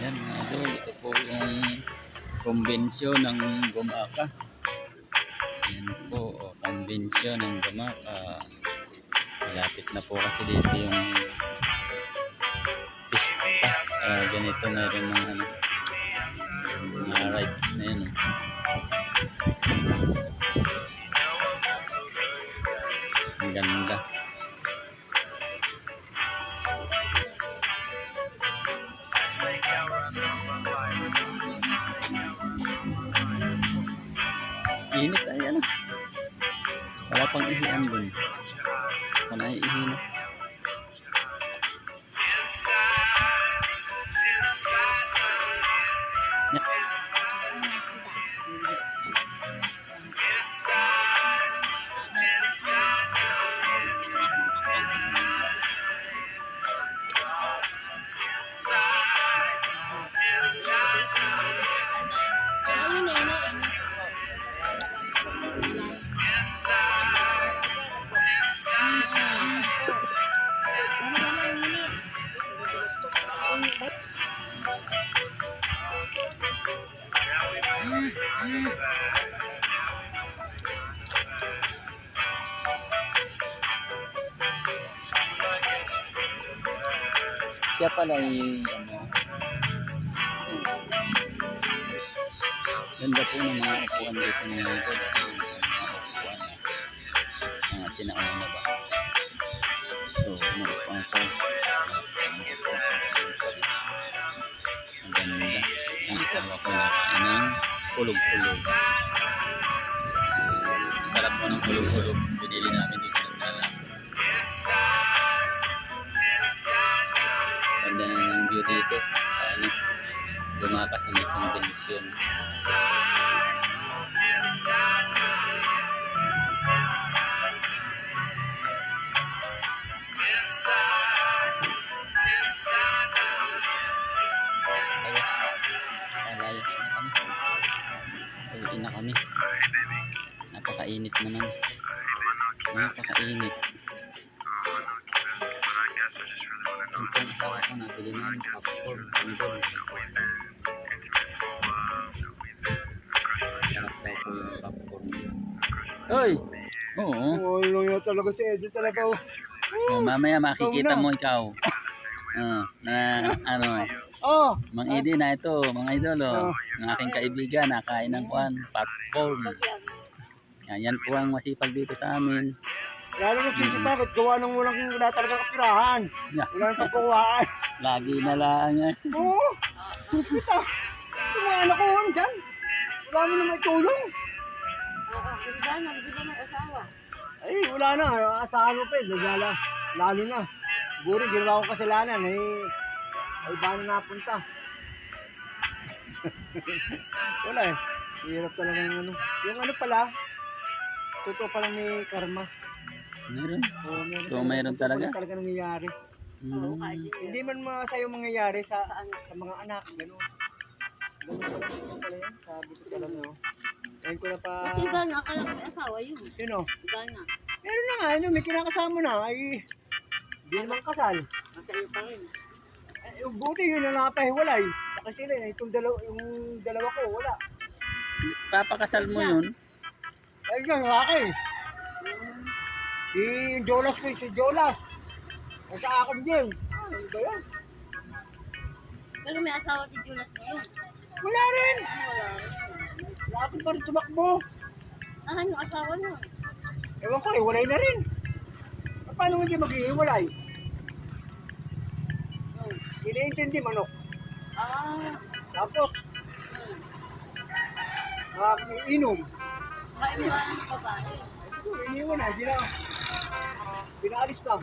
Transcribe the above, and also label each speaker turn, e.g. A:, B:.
A: Yan mga idol, ito po yung kumbensyon ng gumaka. Yan po, oh, kumbensyon ng gumaka. Malapit na po kasi dito yung pista. Ah, ganito meron ng ano, mga rides na yun. oh. Ang ganda. Pang ihian dun. Wala ay ihin. Siya pala yung ano. hmm. Ganda po ng mga upuan dito ng mga ito. Mga sinauna ba? Ang tawa ko ng kulog-kulog. Sarap po ng kulog-kulog. Binili namin dito ng dala. Ganda na ng view dito. Lumakas sa may convention. Alayas na kami. Uwi na kami. Napakainit naman. Napakainit. Yung asawa ko nabili namin popcorn. Candle. Sarap daw po yung popcorn. Hoy! Oo.
B: Oh, yung talaga si Eddie talaga. oh.
A: Oh, mamaya makikita mo ikaw. Ah, na ano,
B: Oh,
A: Mang Edi na ito, mga idol, oh. Ng aking kaibigan, nakain ng kuan, popcorn. Yan, yan po ang masipag dito sa amin.
B: lalo na si bakit gawa ng walang wala talaga kapirahan. Wala nang pagkuhaan.
A: Lagi na lang yan.
B: Oo. Kita. Yung mga anak ko dyan. Wala mo na may tulong.
C: Sana, hindi ba may asawa?
B: Ay, wala na. Asahan mo pa eh. Lalo na. Siguro ginawa ko kasalanan eh. Ay, na napunta? wala eh. Hirap talaga yung ano. Yung ano pala, totoo pala ni Karma.
A: Meron.
B: Oo, meron
A: So, meron talaga?
B: Meron talaga nangyayari.
A: Hmm.
B: Hindi man mga sa'yo mangyayari sa, sa mga anak, gano'n. Gano'n pala, yun. Sabi ko pala no. Ngayon ko na pa,
C: Kasi iba nga, akala ko may asawa yun.
B: sino?
C: Iba nga.
B: Meron na nga, ano, may kinakasama na, ay, hindi naman kasal.
C: Nasa iyo pa rin.
B: Eh, yung buti yun na napahiwalay. Saka sila, eh, itong dalawa, yung dalawa ko, wala.
A: Papakasal mo yun.
B: Ay, wala eh. Si Jolas ko, si Jolas. Ay, sa akin din. Ano ba yan?
C: Pero may asawa si Julas ngayon.
B: Wala rin.
C: Wala rin.
B: Wala akong pa rin tumakbo.
C: Ahan yung asawa nun.
B: Ewan ko, eh, walay na rin. Paano hindi maghihiwalay? Iniintindi manok.
C: Ah,
B: Tapos,
C: hmm.
B: ah, inom.
C: Kailangan ng babae.
B: Iniwan na, hindi na. Pinaalis lang.